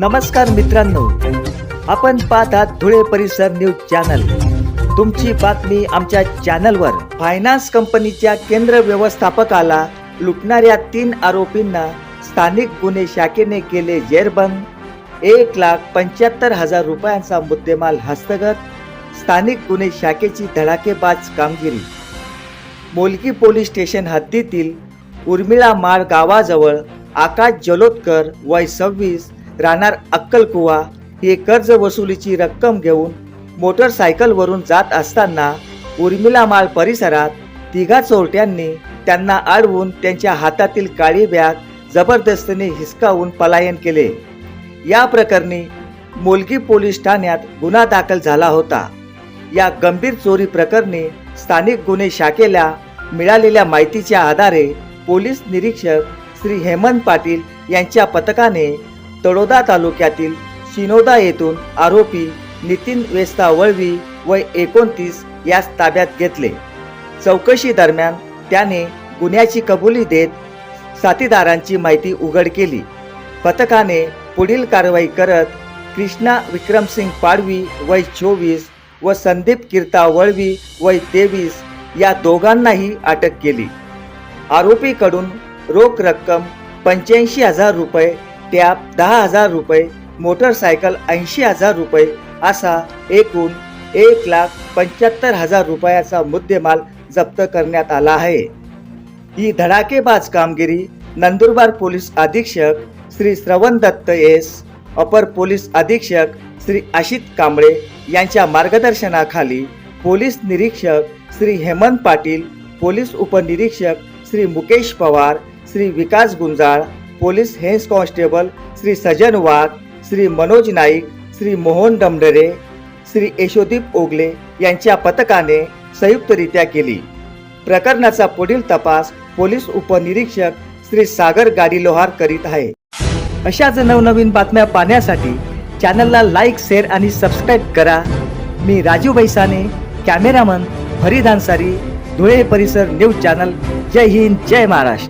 नमस्कार मित्रांनो. आपण पाहतात धुळे परिसर न्यूज चॅनल. तुमची बातमी आमच्या चॅनलवर फायनान्स कंपनीच्या केंद्र व्यवस्थापकाला लुटणाऱ्या तीन आरोपींना स्थानिक गुन्हे शाखेने केले जेरबंद. एक लाख पंच्याहत्तर हजार रुपयांचा मुद्देमाल हस्तगत. स्थानिक गुन्हे शाखेची धडाकेबाज कामगिरी. मोलकी पोलीस स्टेशन हद्दीतील उर्मिळा माळ गावाजवळ आकाश जलोदकर वय सव्वीस राहणार अक्कलकुवा हे कर्ज वसुलीची रक्कम घेऊन मोटरसायकलवरून जात असताना उर्मिला माळ परिसरात तिघा चोरट्यांनी त्यांना अडवून त्यांच्या हातातील काळी बॅग जबरदस्तीने हिसकावून पलायन केले. या प्रकरणी मोलगी पोलीस ठाण्यात गुन्हा दाखल झाला होता. या गंभीर चोरी प्रकरणी स्थानिक गुन्हे शाखेला मिळालेल्या माहितीच्या आधारे पोलीस निरीक्षक श्री हेमंत पाटील यांच्या पथकाने तळोदा तालुक्यातील शिनोदा येथून आरोपी नितीन वेस्ता वळवी वय एकोणतीस यास ताब्यात घेतले. चौकशी दरम्यान त्याने गुन्ह्याची कबुली देत साथीदारांची माहिती उघड केली. पथकाने पुढील कारवाई करत कृष्णा विक्रमसिंग पाडवी वय चोवीस व संदीप कीर्ता वळवी वय तेवीस या दोघांनाही अटक केली. आरोपीकडून रोख रक्कम पंच्याऐंशी हजार रुपये टॅब दहा हजार रुपये मोटरसायकल ऐंशी हजार रुपये असा एकूण एक लाख पंच्याहत्तर हजार रुपयाचा मुद्देमाल जप्त करण्यात आला आहे. ही धडाकेबाज कामगिरी नंदुरबार पोलीस अधीक्षक श्री श्रवण दत्त एस अपर पोलीस अधीक्षक श्री आशित कांबळे यांच्या मार्गदर्शनाखाली पोलीस निरीक्षक श्री हेमंत पाटील पोलीस उपनिरीक्षक Shri Mukesh Pawar Shri Vikas Gunjal police head constable Shri Sajan Wagh Shri Manoj Naik Shri Mohan Damdare Shri Yashodeep Ogale यांच्या पथकाने संयुक्तरित्या केली. प्रकरणाचा पुढील तपास पोलीस उपनिरीक्षक श्री सागर गाडी लोहार करीत आहे. अशाच नवनवीन बातम्या पाहण्यासाठी चॅनलला लाईक शेअर आणि सबस्क्राईब करा. मी राजू बैसाने कॅमेरामन फरीद अन्सारी धुळे परिसर न्यूज चॅनल. जय हिंद जय महाराष्ट्र.